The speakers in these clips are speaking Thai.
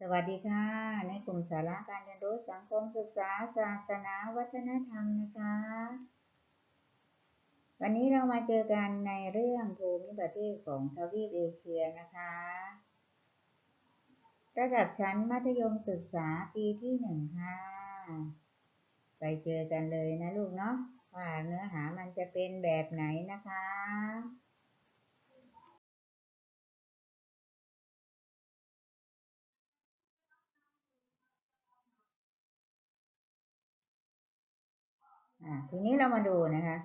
สวัสดีค่ะ ในกลุ่มสาระการเรียนรู้สังคมศึกษาศาสนาวัฒนธรรมนะคะ วันนี้เรามาเจอกันในเรื่องภูมิประเทศของทวีปเอเชียนะคะ ระดับชั้นมัธยมศึกษาปีที่หนึ่งค่ะ ไปเจอกันเลยนะลูกเนาะว่าเนื้อหามันจะเป็นแบบไหนนะคะ ทีนี้เรามาดูนะคะ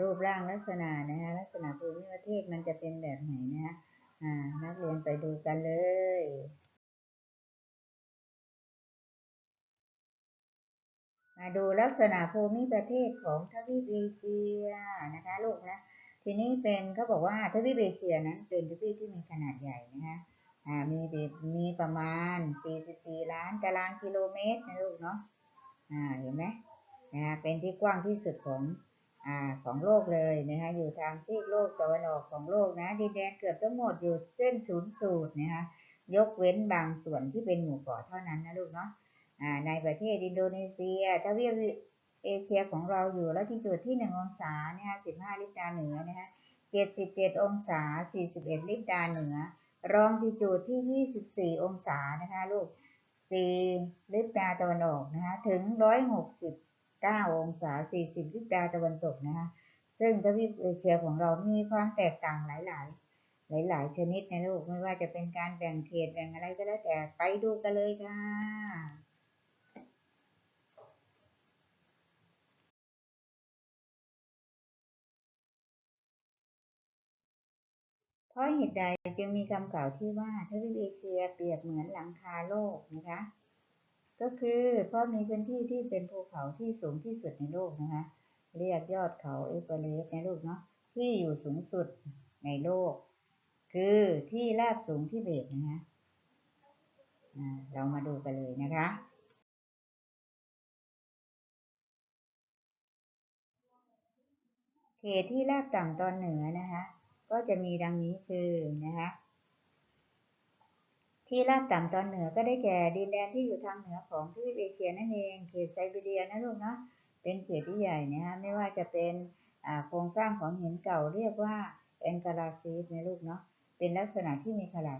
รูปร่างลักษณะนะคะลักษณะภูมิประเทศมันจะเป็นแบบไหนนะคะนักเรียนไปดูกันเลยมาดูลักษณะภูมิประเทศของทวีปเอเชียนะคะลูกนะทีนี้เป็นเขาบอกว่าทวีปเอเชียนั้นเป็นทวีปที่มีขนาดใหญ่นะคะมีมีประมาณ 44 ล้านตารางกิโลเมตรนะลูกเนาะเห็นไหม นะคะเป็นที่กว้างที่สุดของอ่าของโลกเลยนะคะอยู่ทางซีกโลกตะวันออกของโลกนะดินแดนเกือบทั้งหมดอยู่เส้นศูนย์สูตรนะคะยกเว้นบางส่วนที่เป็นหมู่เกาะเท่านั้นนะลูกเนาะอ่าในประเทศอินโดนีเซียทวีปเอเชียของเราอยู่แล้วที่จุดที่หนึ่งองศาเนี่ยสิบห้าลิบดาเหนือนะคะเจ็ดสิบเจ็ดองศาสี่สิบเอ็ดลิบดาเหนือ รองที่จุดที่ยี่สิบสี่องศานะคะลูกสี่ลิบดาตะวันออกนะคะถึงร้ อยหกสิบเก้าองศาสี่สิบลิบดาตะวันตกนะคะ ซึ่งทวีปเอเชียของเรามีความแตกต่างหลาย ๆ หลาย ๆ ชนิดนะลูกไม่ว่าจะเป็นการแบ่งเขตแบ่งอะไรก็แล้วแต่ไปดูกันเลยค่ะเพราะเหตุใดจึงมีคำกล่าวที่ว่าทวีปเอเชียเปรียบเหมือนหลังคาโลกนะคะ ก็คือเพราะมีพื้นที่ที่เป็นภูเขาที่สูงที่สุดในโลกนะคะ เรียกยอดเขาเอเวอเรสต์ในโลกเนาะที่อยู่สูงสุดในโลก คือที่ราบสูงที่เบตนะคะอ่าเรามาดูกันเลยนะคะ เขตที่ราบต่ำตอนเหนือนะคะ ก็จะมีดังนี้คือนะคะ ที่ราบต่ำตอนเหนือก็ได้แก่ดินแดนที่อยู่ทางเหนือของทวีปเอเชียนั่นเองเขตไซบีเรียนะลูกเนาะเป็นเขตที่ใหญ่นะคะไม่ว่าจะเป็นโครงสร้างของหินเก่าเรียกว่าแองการาซีสนะลูกเนาะเป็นลักษณะที่มีขนาด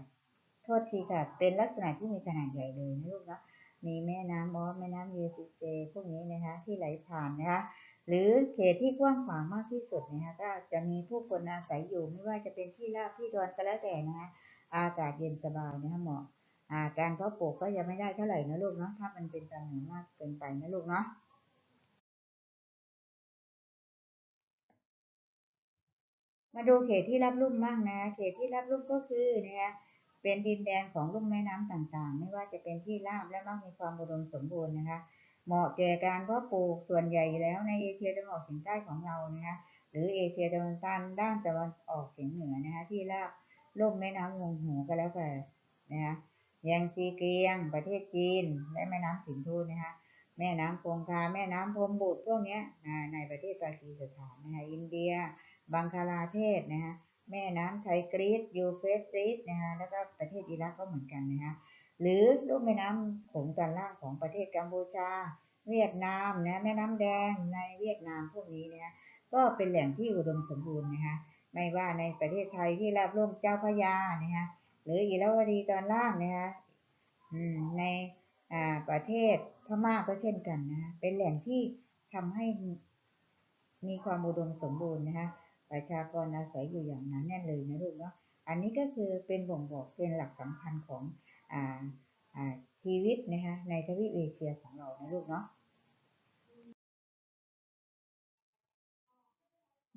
โทษทีค่ะ เป็นลักษณะที่มีขนาดใหญ่เลยนะลูกเนาะมีแม่น้ำมอสแม่น้ำเยซิเซพวกนี้นะคะที่ไหลผ่านนะคะหรือเขตที่กว้างขวางมากที่สุดนะคะก็จะมีผู้คนอาศัยอยู่ไม่ว่าจะเป็นที่ราบที่ดอนก็แล้วแต่นะคะ อากาศเย็นสบายนะคะเหมาะการเพาะปลูกก็ยังไม่ได้เท่าไหร่นะลูกเนาะถ้ามันเป็นตอนเหนือมากเกินไปนะลูกเนาะมาดูเขตที่รับลุ่มบ้างนะ เขตที่รับลุ่มก็คือนะคะเป็นดินแดนของลุ่มแม่น้ำต่างๆ ไม่ว่าจะเป็นที่ราบและมักมีความอุดมสมบูรณ์นะคะ เหมาะแก่การเพาะปลูกส่วนใหญ่แล้วในเอเชียตะวันออกเฉียงใต้ของเรานะคะ หรือเอเชียตะวันตกด้านตะวันออกเฉียงเหนือนะคะที่ราบ ลุ่มแม่น้ำวงหูก็แล้วแต่นะคะยังซีเกียง ประเทศจีน และแม่น้ำสินธุนะคะแม่น้ำคงคา แม่น้ำพรมบุตรพวกนี้ในประเทศปากีสถานนะคะอินเดีย บังคลาเทศนะคะแม่น้ำไทกรีซยูเฟรติสนะคะแล้วก็ประเทศอิรักก็เหมือนกันนะคะหรือลูกแม่น้ำโขงตอนล่างของประเทศกัมพูชา เวียดนามนะแม่น้ำแดงในเวียดนามพวกนี้นะคะก็เป็นแหล่งที่อุดมสมบูรณ์นะคะ ไม่ว่าในประเทศไทยที่รับร่วมเจ้าพยานะคะหรืออิราวดีตอนล่างนะคะในประเทศพม่าก็เช่นกันนะเป็นแหล่งที่ทำให้มีความอุดมสมบูรณ์นะคะประชากรอาศัยอยู่อย่างนั้นแน่นเลยนะลูกเนาะอันนี้ก็คือเป็นบ่งบอกเป็นหลักสำคัญของอชีวิตนะคะในทวีปเอเชียของเรานะลูกเนาะ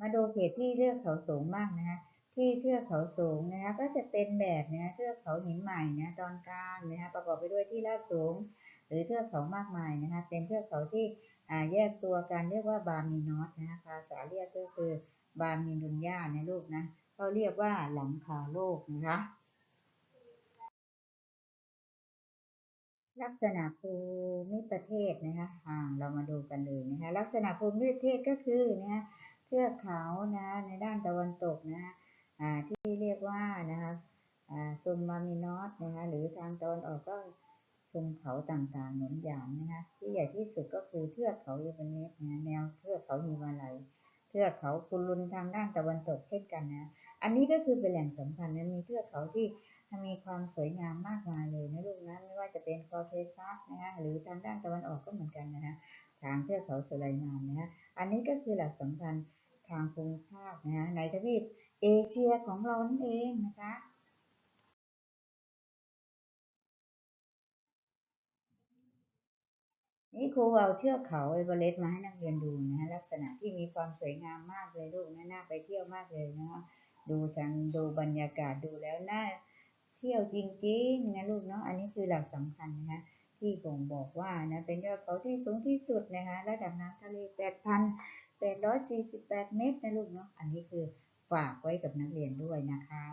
มาดูเขตที่เทือกเขาสูงมากนะคะที่เทือกเขาสูงนะคะก็จะเป็นแบบนะเทือกเขาหินใหม่นะตอนกลางนะคะประกอบไปด้วยที่ราบสูง หรือเทือกเขามากมายนะคะเป็นเทือกเขาที่แยกตัวกันเรียกว่าบามินอสนะคะภาษาเรียกก็คือบามินุนยาในลูกนะเขาเรียกว่าหลังคาโลกนะคะลักษณะภูมิประเทศนะคะอ่าเรามาดูกันเลยนะคะลักษณะภูมิประเทศก็คือนะคะ เทือกเขานะในด้านตะวันตกนะที่เรียกว่านะคะซุมมามินอสนะคะหรือทางตอนออกก็ชุมเขาต่างๆหนุนหยามนะคะที่ใหญ่ที่สุดก็คือเทือกเขาเอเวอเรสนะแนวเทือกเขาฮิมาลัยเทือกเขาคุรุนทางด้านตะวันตกเช่นกันนะอันนี้ก็คือเป็นแหล่งสำคัญนะมีเทือกเขาที่มีความสวยงามมากมายเลยนะลูกนะไม่ว่าจะเป็นคอเคซัสนะคะหรือทางด้านตะวันออกก็เหมือนกันนะคะทางเทือกเขาสุไลมานนะคะอันนี้ก็คือหลักสำคัญ ทางภูมิภาคนะคะในทวีปเอเชียของเรานั่นเองนะคะนี่ครูเอาเทือกเขาเอเวอเรสต์มาให้นักเรียนดูนะลักษณะที่มีความสวยงามมากเลยลูกนะน่าไปเที่ยวมากเลยนะคะดูจังดูบรรยากาศดูแล้วน่าเที่ยวจริงๆนะลูกเนาะอันนี้คือหลักสำคัญนะคะที่ผมบอกว่านะเป็นยอดเขาที่สูงที่สุดนะคะระดับน้ำทะเล 848 เมตรนะลูกเนาะ อันนี้คือฝากไว้กับนักเรียนด้วยนะคะ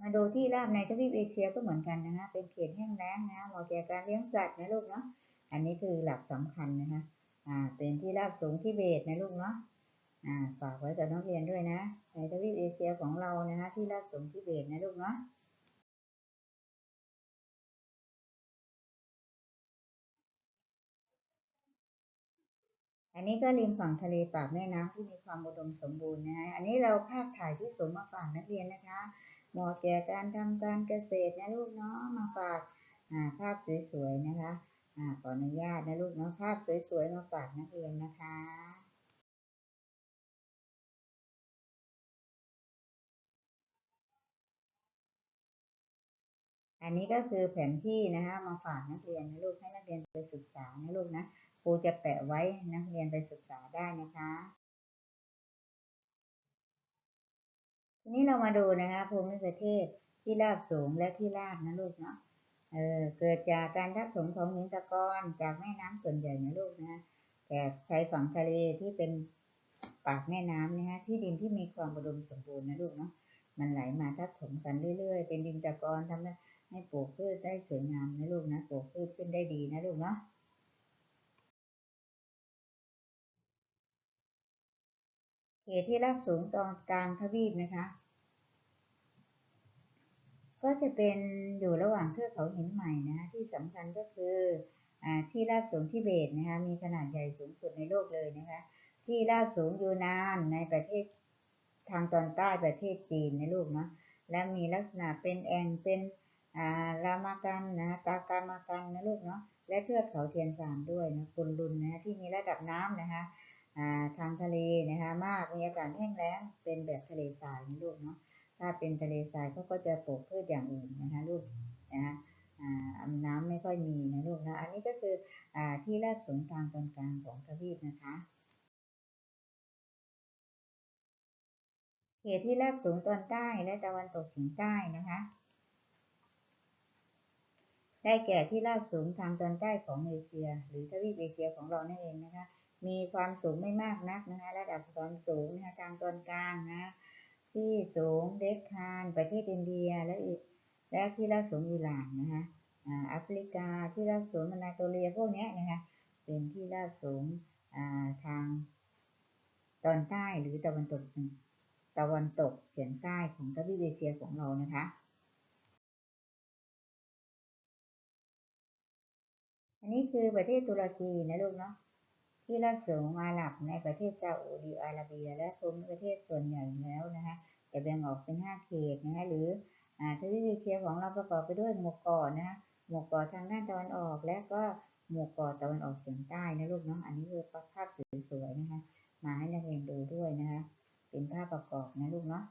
มาดูที่ราบในทวีปเอเชียก็เหมือนกันนะคะ เป็นเขตแห้งแล้งนะเหมาะแก่การเลี้ยงสัตว์นะลูกเนาะ อันนี้คือหลักสำคัญนะคะ อ่า เป็นที่ราบสูงที่เบตนะลูกเนาะ อ่า ฝากไว้กับนักเรียนด้วยนะ ในทวีปเอเชียของเรานะคะที่ราบสูงที่เบตนะลูกเนาะ อันนี้ก็ริมฝั่งทะเลปากแม่น้ำที่มีความอุดมสมบูรณ์นะฮะ อันนี้เราภาพถ่ายที่สูงมาฝากนักเรียนนะคะ เหมาะแก่การทำการเกษตรนะลูกเนาะ มาฝากาภาพสวยๆนะคะอ่าขออนุญาตนะลูกเนาะ ภาพสวยๆมาฝากนักเรียนนะคะอันนี้ก็คือแผนที่นะคะมาฝากนักเรียนนะลูกให้นักเรียนไปศึกษานะลูกนะ ครูจะแปะไว้นักเรียนไปศึกษาได้นะคะ ทีนี้เรามาดูนะคะภูมิประเทศที่ราบสูงและที่ราบนะลูกเนาะเออเกิดจากการทับถมของหินตะกอนจากแม่น้ำส่วนใหญ่นะลูกนะแต่ชายฝั่งทะเลที่เป็นปากแม่น้ำนะคะที่ดินที่มีความอุดมสมบูรณ์นะลูกเนาะมันไหลมาทับถมกันเรื่อยๆ เป็นดินตะกอนทำให้ปลูกพืชได้สวยงามนะลูกนะปลูกพืชขึ้นได้ดีนะลูกเนาะ เขตที่ราบสูงตอนกลางทวีปนะคะ ก็จะเป็นอยู่ระหว่างเทือกเขาหินใหม่นะคะที่สำคัญก็คืออที่ราบสูงทิเบตนะคะมีขนาดใหญ่สูงสุดในโลกเลยนะคะ ที่ราบสูงยูนานในประเทศทางตอนใต้ประเทศจีนในลูกเนาะและมีลักษณะเป็นแองเป็นรามากันนะตากามากันนะลูกเนาะและเทือกเขาเทียนซานด้วยนะคุณลุนนะที่มีระดับน้ำนะคะ ทางทะเลนะคะมากมีอากาศแห้งแล้งเป็นแบบทะเลทรายนะลูกเนาะถ้าเป็นทะเลทรายเขาก็จะปลูกพืชอย่างอื่นนะคะลูกนะคะอ่าน้ำไม่ค่อยมีนะลูกนะอันนี้ก็คืออที่ราบสูงทางตอนกลางของทวีปนะคะเขตที่ราบสูงตอนใต้และตะวันตกเฉียงใต้นะคะ ได้แก่ที่ราบสูงทางตอนใต้ของเอเชีย หรือทวีปเอเชียของเรานั่นเองนะคะ มีความสูงไม่มากนักนะคะ ระดับตอนสูงนะคะทางตอนกลางนะที่สูงเดคคานประเทศอินเดียและอีกและที่ราบสูงอิหร่านนะคะอ่าแอฟริกาที่ราบสูงมานาโตเลียพวกนี้นะคะเป็นที่ราบสูงอ่าทางตอนใต้หรือตะวันตกตะวันตกเฉียงใต้ของทวีปเอเชียของเรานะคะอันนี้คือประเทศตุรกีนะลูกเนาะ ที่ราบสูงอาหรับในประเทศซาอุดิอาระเบีย และภูมิประเทศส่วนใหญ่แล้วนะคะจะแบ่งออกเป็นห้าเขตนะคะหรืออ่าทวีปเอเชียของเราประกอบไปด้วยหมู่เกาะนะคะหมู่เกาะทางด้านตะวันออก และก็หมู่เกาะตะวันออกเฉียงใต้นะลูกเนาะอันนี้คือภาพสวยๆนะคะมาให้นักเรียนดูด้วยนะคะเป็นภาพประกอบนะลูกเนาะ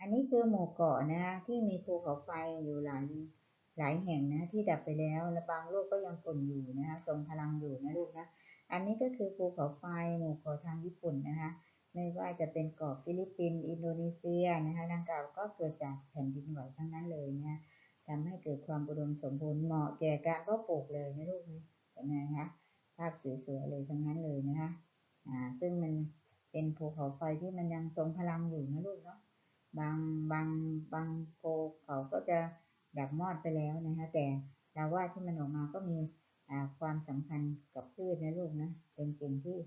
อันนี้คือหมู่เกาะนะคะที่มีภูเขาไฟอยู่หลาย หลายแห่งนะที่ดับไปแล้วและบางโลกก็ยังฝนอยู่นะคะทรงพลังอยู่นะลูกนะ อันนี้ก็คือภูเขาไฟหมู่เกาะทางญี่ปุ่นนะคะ ไม่ว่าจะเป็นเกาะฟิลิปปินส์อินโดนีเซียนะคะดังกล่าวก็เกิดจากแผ่นดินไหวทั้งนั้นเลยนะทำให้เกิดความอุดมสมบูรณ์เหมาะแก่การเพาะปลูกเลยนะลูกนะเห็นไหมคะภาพสวยๆเลยทั้งนั้นเลยนะคะอ่าซึ่งมันเป็นภูเขาไฟที่มันยังทรงพลังอยู่นะลูกเนาะบางบางบางภูเขาก็จะ ดับมอดไปแล้วนะคะ แต่ดาวว่าที่มันออกมาก็มีความสำคัญกับพืชนะลูกนะ เป็นสิ่งที่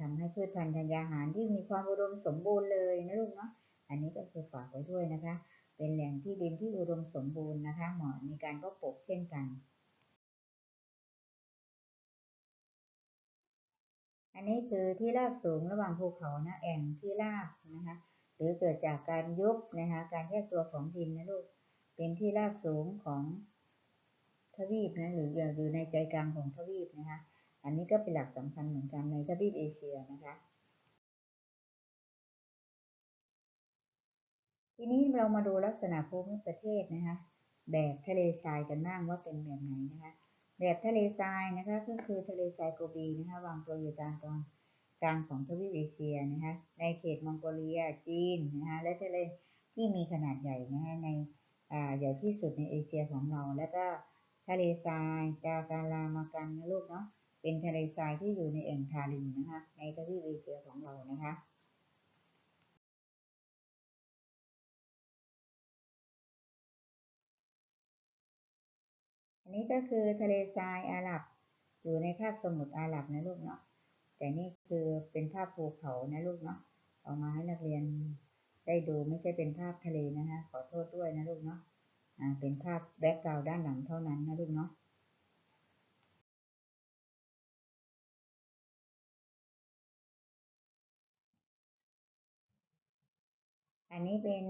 ทำให้พืชพันธุ์ธัญญาหารที่มีความอุดมสมบูรณ์เลยนะลูกเนาะ อันนี้ก็คือฝากไว้ด้วยนะคะ เป็นแหล่งที่ดินที่อุดมสมบูรณ์นะคะ เหมาะในการเพาะปลูกเช่นกันอันนี้คือที่ราบสูงระหว่างภูเขานะแอ่งที่ราบนะคะ หรือเกิดจากการยุบนะคะ การแยกตัวของดินนะลูก เป็นที่ราบสูงของทวีปนะหรืออยู่ในใจกลางของทวีปนะคะอันนี้ก็เป็นหลักสำคัญเหมือนกันในทวีปเอเชียนะคะ ทีนี้เรามาดูลักษณะภูมิประเทศนะคะแบบทะเลทรายกันบ้างว่าเป็นแบบไหนนะคะ แบบทะเลทรายนะคะก็คือทะเลทรายโกบีนะคะวางตัวอยู่กลางตอนกลางของทวีปเอเชียนะคะในเขตมองโกเลียจีนนะคะและทะเลที่มีขนาดใหญ่นะคะใน ใหญ่ที่สุดในเอเชียของเรา แล้วก็ทะเลทรายกาการามากันนะลูกเนาะ เป็นทะเลทรายที่อยู่ในแอ่งทารินนะคะ ในทวีปเอเชียของเรานะคะอันนี้ก็คือทะเลทรายอาหรับ อยู่ในคาบสมุทรอาหรับนะลูกเนาะ แต่นี่คือเป็นภาพภูเขานะลูกเนาะ เอามาให้นักเรียน ได้ดูไม่ใช่เป็นภาพทะเลนะคะขอโทษด้วยนะลูกเนาะอ่าเป็นภาพแบ็กกราวด์ด้านหลังเท่านั้นนะลูกเนาะอันนี้เป็น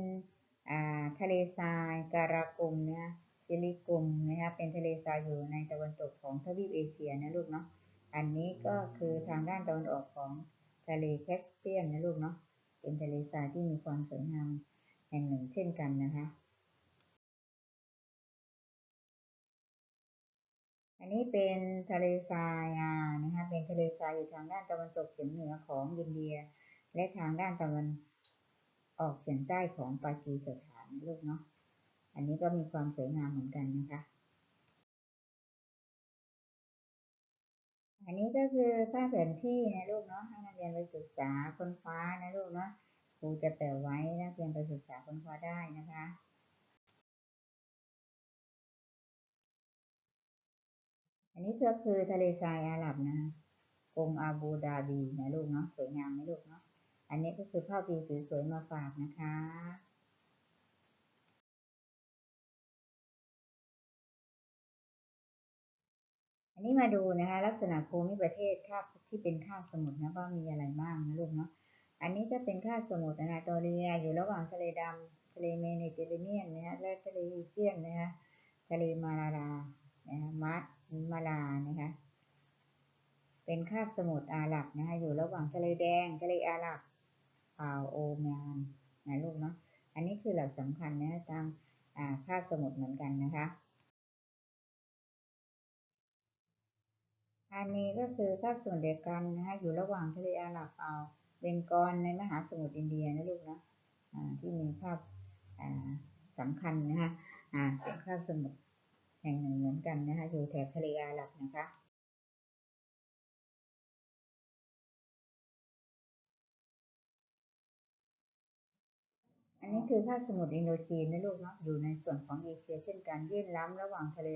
ทะเลทรายการากุมนะซิลิกุมนะครับเป็นทะเลทรายอยู่ในตะวันตกของทวีปเอเชียนะลูกเนาะอันนี้ก็คือทางด้านตะวันออกของทะเลแคสเปียนนะลูกเนาะ เป็นทะเลทรายที่มีความสวยงามแห่งหนึ่งเช่นกันนะคะอันนี้เป็นทะเลทรายอ่านะคะเป็นทะเลทรายอยู่ทางด้านตะวันตกเฉียงเหนือของอินเดีย และทางด้านตะวันออกเฉียงใต้ของปากีสถานลูกเนาะอันนี้ก็มีความสวยงามเหมือนกันนะคะ อันนี้ก็คือภาพแผนที่นะลูกเนาะให้นักเรียนไปศึกษาค้นคว้านะลูกเนาะครูจะแปะไว้นักเรียนไปศึกษาค้นคว้าได้นะคะอันนี้ก็คือทะเลทรายอาหรับนะกรงอาบูดาบีนะลูกเนาะสวยงามไหมลูกเนาะอันนี้ก็คือภาพวิวสวยๆมาฝากนะคะ อันนี้มาดูนะคะลักษณะภูมิประเทศคาบที่เป็นคาบสมุทรนะว่ามีอะไรบ้างนะลูกเนาะอันนี้ก็เป็นคาบสมุทรอนาโตเลีย อยู่ระหว่างทะเลดำทะเลเมดิเตอร์เรเนียนนะฮะและทะเลอีเจียนนะคะทะเลมาลารานะคะมัดมาลานะคะเป็นคาบสมุทรอาหรับนะคะอยู่ระหว่างทะเลแดงทะเลอาหรับอ่าวโอมานนะลูกเนาะอันนี้คือหลักสำคัญนะทางคาบสมุทรเหมือนกันนะคะ อันนี้ก็คือภาคส่วนเดียวกันนะคะอยู่ระหว่างทะเลอาหรับเอาเบงกอลในมหาสมุทรอินเดียนะลูกนะที่มีภาพสำคัญนะคะเป็นภาพสมุทรแห่งหนึ่งเหมือนกันนะคะอยู่แถบทะเลอาหรับนะคะอันนี้คือภาคสมุทรอินโดจีนนะลูกเนาะอยู่ในส่วนของเอเชียเช่นกันยื่นล้ำระหว่างทะเล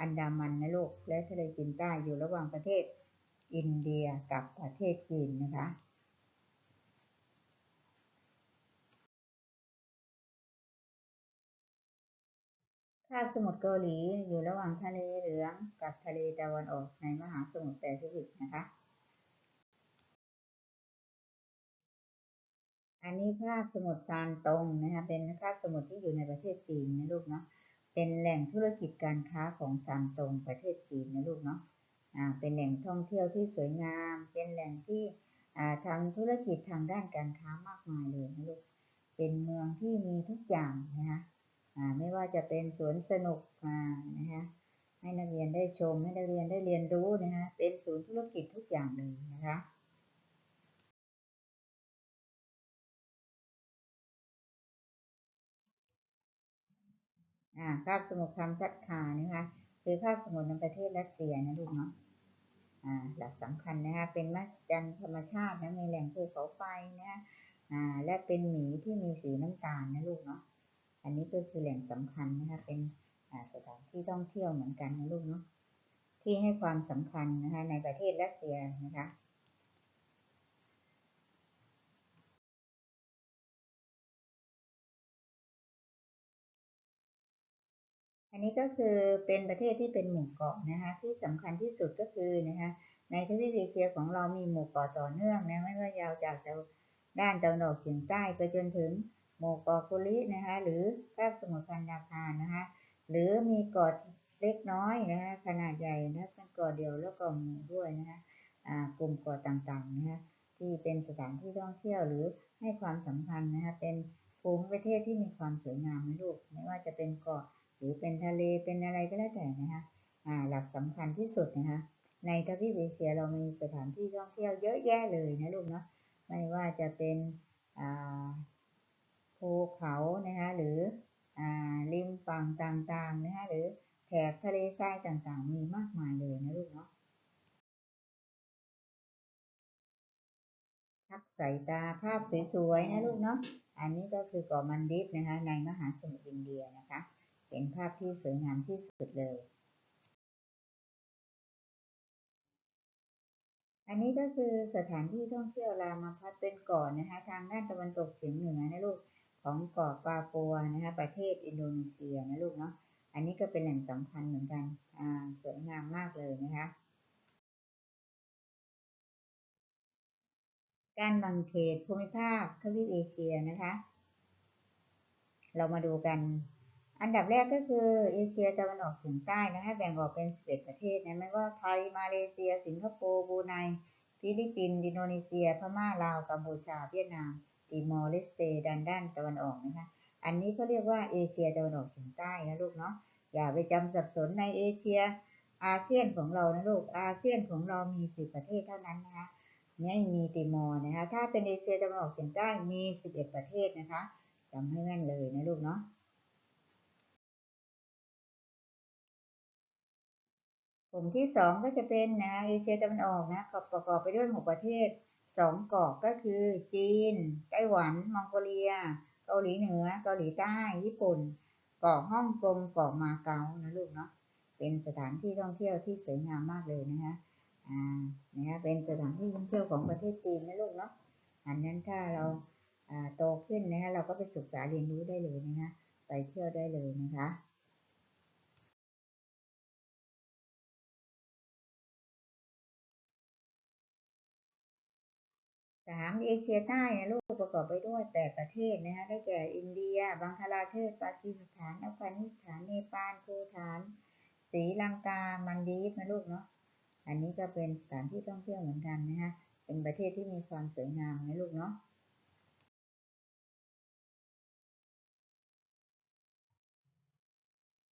อันดามันนะลูกและทะเลจีนใต้อยู่ระหว่างประเทศอินเดียกับประเทศจีนนะคะคาบสมุทรเกาหลีอยู่ระหว่างทะเลเหลืองกับทะเลตะวันออกในมหาสมุทรแปซิฟิกนะคะ อันนี้คาบสมุทรซานตงนะคะเป็นคาบสมุทรที่อยู่ในประเทศจีนนะลูกเนาะ เป็นแหล่งธุรกิจการค้าของซานตงประเทศจีนนะลูกเนาะอ่าเป็นแหล่งท่องเที่ยวที่สวยงาม เป็นแหล่งที่อ่าทำธุรกิจทางด้านการค้ามากมายเลยนะลูกเป็นเมืองที่มีทุกอย่างนะคะอ่าไม่ว่าจะเป็นสวนสนุกอ่านะคะให้นักเรียนได้ชมให้นักเรียนได้เรียนรู้นะคะเป็นศูนย์ธุรกิจทุกอย่างเลยนะคะ คาบสมุทรคำชัดคานะคะคือคาบสมุทรในประเทศรัสเซียนะลูกเนาะหลักสำคัญนะคะเป็นมัสจันธรรมชาตินะมีแหล่งภูเขาไฟนะอ่าและเป็นหมีที่มีสีน้ำตาลนะลูกเนาะอันนี้ก็คือแหล่งสำคัญนะคะเป็นสถานที่ท่องเที่ยวเหมือนกันนะลูกเนาะที่ให้ความสำคัญนะคะในประเทศรัสเซียนะคะ อันนี้ก็คือเป็นประเทศที่เป็นหมู่เกาะนะคะที่สำคัญที่สุดก็คือนะคะในทวีปเอเชียของเรามีหมู่เกาะต่อเนื่องนะไม่ว่ายาวจากด้านตะวันออกเฉียงใต้ไปจนถึงหมู่เกาะกุลินะคะหรือคาบสมุทรพันธาคารนะคะหรือมีเกาะเล็กน้อยนะคะขนาดใหญ่นะเป็นเกาะเดียวแล้วก็หมู่ด้วยนะคะกลุ่มเกาะต่างๆนะคะที่เป็นสถานที่ท่องเที่ยวหรือให้ความสำคัญนะคะเป็นภูมิประเทศที่มีความสวยงามนะลูกไม่ว่าจะเป็นเกาะ หรือเป็นทะเลเป็นอะไรก็แล้วแต่นะคะหลักสำคัญที่สุดนะคะในทวีปเอเชียเรามีสถานที่ท่องเที่ยวเยอะแยะเลยนะลูกเนาะไม่ว่าจะเป็นภูเขานะคะหรือริมฝั่งต่างๆนะคะหรือแถบทะเลทรายต่างๆ มีมากมายเลยนะลูกเนาะพักสายตาภาพสวยๆนะลูกเนาะอันนี้ก็คือเกาะมันดิฟนะคะในมหาสมุทรอินเดียนะคะ เป็นภาพที่สวยงามที่สุดเลย อันนี้ก็คือสถานที่ท่องเที่ยวรามาพัฒเป็นเกาะนะคะ ทางด้านตะวันตกเฉียงเหนือนะลูกของเกาะปาปัวนะคะ ประเทศอินโดนีเซียนะลูกเนาะ อันนี้ก็เป็นแหล่งสำคัญเหมือนกัน อ่า สวยงามมากเลยนะคะการบังเขตภูมิภาคทวีปเอเชียนะคะ เรามาดูกัน อันดับแรกก็คือเอเชียตะวันออกเฉียงใต้นะคะแบ่งออกเป็น11ประเทศนะไม่ว่าไทย มาเลเซีย สิงคโปร์ บูไน ฟิลิปปินส์ อินโดนีเซีย พม่า ลาว กัมพูชา เวียดนาม ติมอร์เลสเตดันด้านตะวันออกนะคะ อันนี้เขาเรียกว่าเอเชียตะวันออกเฉียงใต้นะลูกเนาะ อย่าไปจำสับสนในเอเชีย อาเซียนของเรานะลูก อาเซียนของเรามี10ประเทศเท่านั้นนะคะไม่มีติมอร์นะคะ ถ้าเป็นเอเชียตะวันออกเฉียงใต้มี11ประเทศนะคะจำให้แม่นเลยนะลูกเนาะ ลุ่มที่สองก็จะเป็นนะเอเชียตะวันออกนะประกอบไปด้วยหกประเทศสองเกาะก็คือ จีน ไต้หวัน มองโกเลีย เกาหลีเหนือ เกาหลีใต้ ญี่ปุ่น เกาะฮ่องกง เกาะมาเก๊านะลูกเนาะ เป็นสถานที่ท่องเที่ยวที่สวยงามมากเลยนะคะ อ่านี่ยเป็นสถานที่ท่องเที่ยวของประเทศจีนนะลูกเนาะ อันนั้นถ้าเราโตขึ้นนะคะเราก็ไปศึกษาเรียนรู้ได้เลยนะคะ ไปเที่ยวได้เลยนะคะ สามเอเชียใต้นะลูกประกอบไปด้วยแปดประเทศนะคะได้แก่อินเดีย บังคลาเทศปากีสถานอัฟกานิสถานเนปาลภูฐานศรีลังกามันดีฟนะลูกเนาะอันนี้ก็เป็นสถานที่ท่องเที่ยวเหมือนกันนะคะเป็นประเทศที่มีความสวยงามนะลูกเนาะ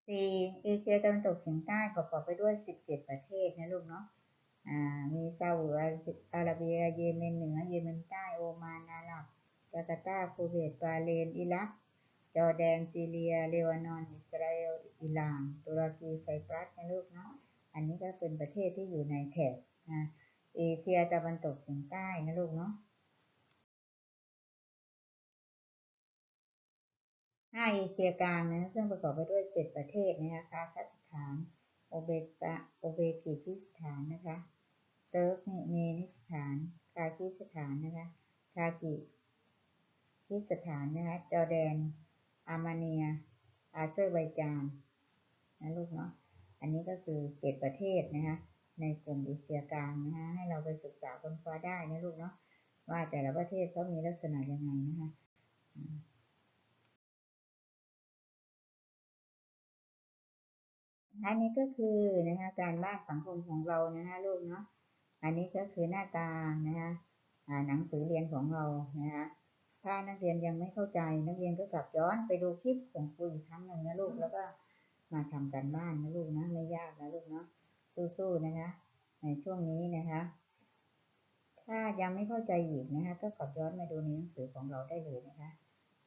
สี่เอเชียตะวันตกเฉียงใต้ประกอบไปด้วยสิบเจ็ดประเทศนะลูกเนาะ มีซาอุอาระเบียเยเมนเหนือเยเมนใต้โอมานอาหรับจาการ์ตาคูเวตบาเลนอิรักจอแดนซีเรียเลบานอนอิสราเอลอิหร่านตุรกีไซปรัสนะลูกเนาะอันนี้ก็เป็นประเทศที่อยู่ในแถบนะเอเชียตะวันตกเฉียงใต้นะลูกเนาะห้าเอเชียกลางนะซึ่งประกอบไปด้วยเจ็ดประเทศนะคะคาซัคสถาน โอเบตาโอเบกิสถานนะคะ เติร์กเมนิสถานคาคิสถานนะคะคากิคิสถานนะคะจอร์แดน อาร์มาเนีย อาเซอร์ไบจานนะลูกเนาะ อันนี้ก็คือเจ็ดประเทศนะคะในกลุ่มเอเชียกลางนะคะให้เราไปศึกษาค้นคว้าได้นะลูกเนาะว่าแต่ละประเทศเขามีลักษณะยังไงนะคะอันนี้ก็คือนะคะการบ้านสังคมของเรานะคะลูกเนาะ อันนี้ก็คือหน้าตานะคะหนังสือเรียนของเรานะคะถ้านักเรียนยังไม่เข้าใจนักเรียนก็กลับย้อนไปดูคลิปของครูอีกครั้งหนึ่งนะลูกแล้วก็มาทำกันบ้านนะลูกนะไม่ยากนะลูกเนาะสู้ๆนะคะ ในช่วงนี้นะคะ ถ้ายังไม่เข้าใจอีกนะคะ ก็กลับย้อนมาดูในหนังสือของเราได้เลยนะคะ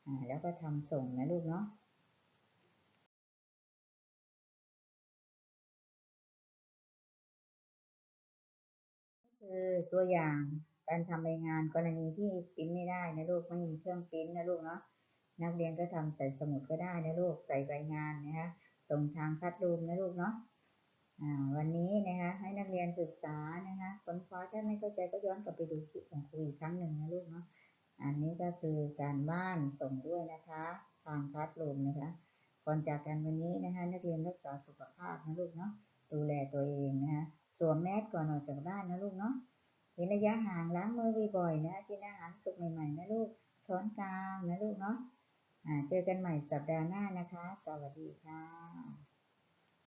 อ่า แล้วก็ทำส่งนะลูกเนาะ คือตัวอย่างการทำรายงานกรณีที่พิมพ์ไม่ได้นะลูกไม่มีเครื่องพิมพ์นะลูกเนาะนักเรียนก็ทำใส่สมุดก็ได้นะลูกใส่รายงานนะคะส่งทางคัดรูมนะลูกเนาะวันนี้นะคะให้นักเรียนศึกษานะคะค้นคว้าถ้าไม่เข้าใจก็ย้อนกลับไปดูคลิปของครูอีกครั้งหนึ่งนะลูกเนาะอันนี้ก็คือการบ้านส่งด้วยนะคะ ทางคัดลมนะคะก่อนจากกันวันนี้นะคะนักเรียนรักษาสุขภาพนะลูกเนาะดูแลตัวเองนะคะ สวมแมสก่อนออกจากบ้านนะลูกเนาะเว้นระยะห่างล้างมือบ่อยๆนะ กินอาหารสุกใหม่ๆนะลูก ช้อนกลางนะลูกเนาะอ่าเจอกันใหม่สัปดาห์หน้านะคะ สวัสดีค่ะ